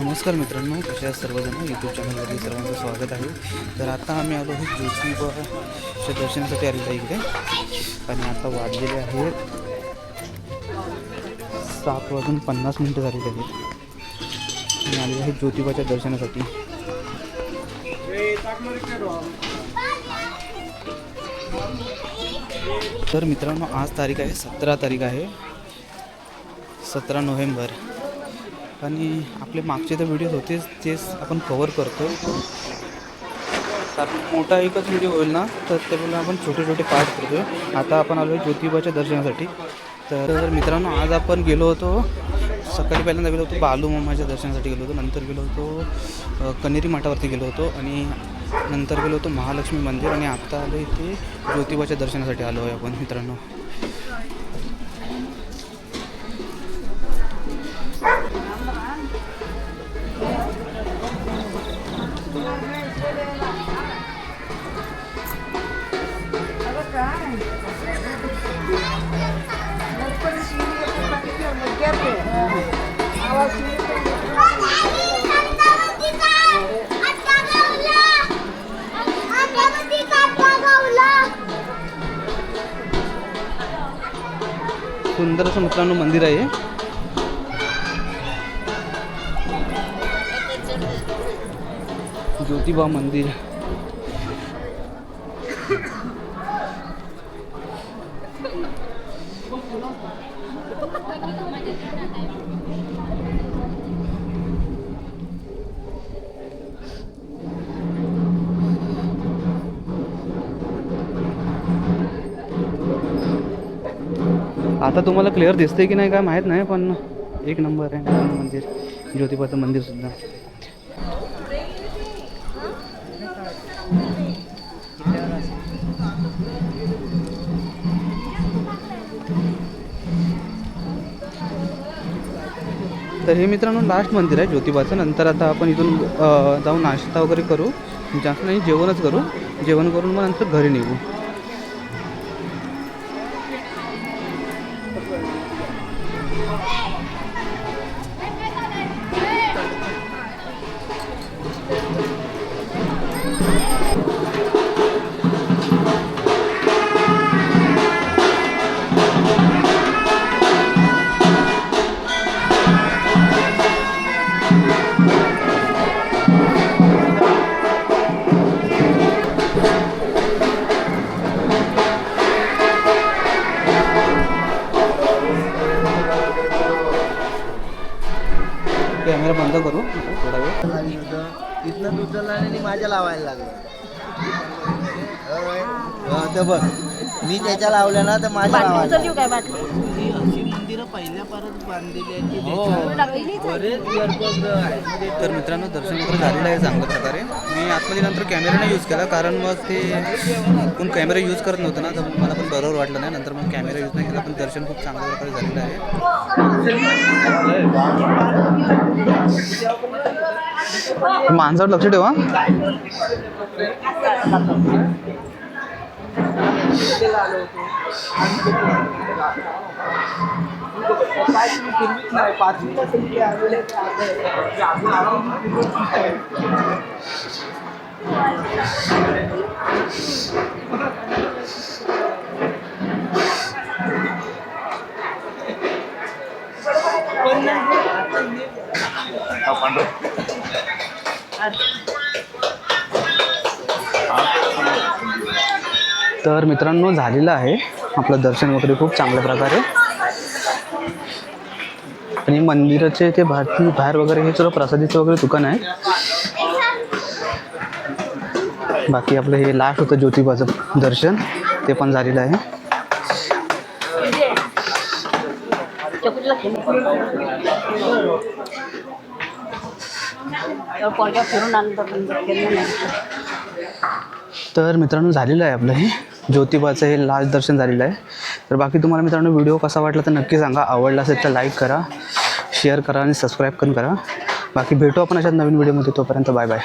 नमस्कार मित्रांनो कसे आहात सर्वजण? यूट्यूब चॅनलवरती सर्वांचं स्वागत आहे. तर आता आम्ही आलो आहोत ज्योतिबाच्या दर्शनासाठी आलेलो आहे इकडे. आणि आता वाजलेले आहे सात वाजून पन्नास मिनटं झालेली आहेत. आणि आलेले आहेत ज्योतिबाच्या दर्शनासाठी. तर मित्रांनो आज तारीख आहे सतरा तारीख आहे. सतरा नोव्हेंबर. आणि आपले मागचे तर व्हिडिओ होतेच तेच आपण कवर करतो. कारण मोठा एकच व्हिडिओ होईल ना तर त्यामुळे आपण छोटे छोटे पार्ट करतो आता आपण आलो आहे ज्योतिबाच्या दर्शनासाठी. तर मित्रांनो आज आपण गेलो होतो सकाळी पहिल्यांदा गेलो होतो बालू मामाच्या दर्शनासाठी गेलो होतो. नंतर गेलो होतो कनेरी मठावरती गेलो होतो. आणि नंतर गेलो होतो महालक्ष्मी मंदिर आणि आत्ता आलो इथे ज्योतिबाच्या दर्शनासाठी आलो आहे आपण मित्रांनो. सुंदर असं मित्रांनो मंदिर आहे. ज्योतिबा मंदिर. आता तुम्हाला क्लिअर दिसतंय की नाही काय माहीत नाही पण एक नंबर आहे. मंदिर ज्योतिबाचं मंदिर सुद्धा. तर हे मित्रांनो लास्ट मंदिर आहे ज्योतिबाचं. नंतर आता आपण इथून जाऊन नाश्ता वगैरे करू. जास्त नाही जेवणच करू. जेवण करून मग नंतर घरी निघू. Thank you. कॅमेरा बंद करू थोडा वेळ इथनं दुसरं आणि माझ्या लावायला लागलं. हा, तर बघ मी त्याच्या लावल्या ना तर माझ्या लावायला मंदिरं पहिल्या परत बांधलेली आहेत की त्याच्यावर बरेच गणपत आहेत. तर मित्रांनो दर्शन वगैरे झालेलं आहे चांगल्या प्रकारे. मी आतमध्ये नंतर कॅमेरा नाही यूज केला कारण मग ते कोण कॅमेरा यूज करत नव्हतं ना तर मग मला पण बरोबर वाटलं नाही. नंतर मग कॅमेरा यूज नाही केला पण दर्शन खूप चांगल्या प्रकारे झालेलं आहे. माणसावर लक्ष ठेवा. कुठे आलो होतो काय तुम्ही नाही पण पंढरपूर तर मित्रांनो झालेलं आहे. आपलं दर्शन वगैरे खूप चांगल्या प्रकारे. आणि मंदिराचे ते भारती बाहेर वगैरे हे सर्व प्रसादीचं वगैरे दुकान आहे. बाकी आपलं हे लास्ट होतं ज्योतिबाचं दर्शन. ते पण झालेलं आहे. तर मित्रांनो झालेलं आहे आपलं हे. ज्योतिबाचं हे लास्ट दर्शन झालेलं आहे. तर बाकी तुम्हाला मित्रांनो व्हिडिओ कसा वाटला तर नक्की सांगा. आवडला असेल तर लाईक करा शेअर करा आणि सबस्क्राईब पण करा. बाकी भेटू आपण अशा नवीन व्हिडिओमध्ये. तोपर्यंत बाय बाय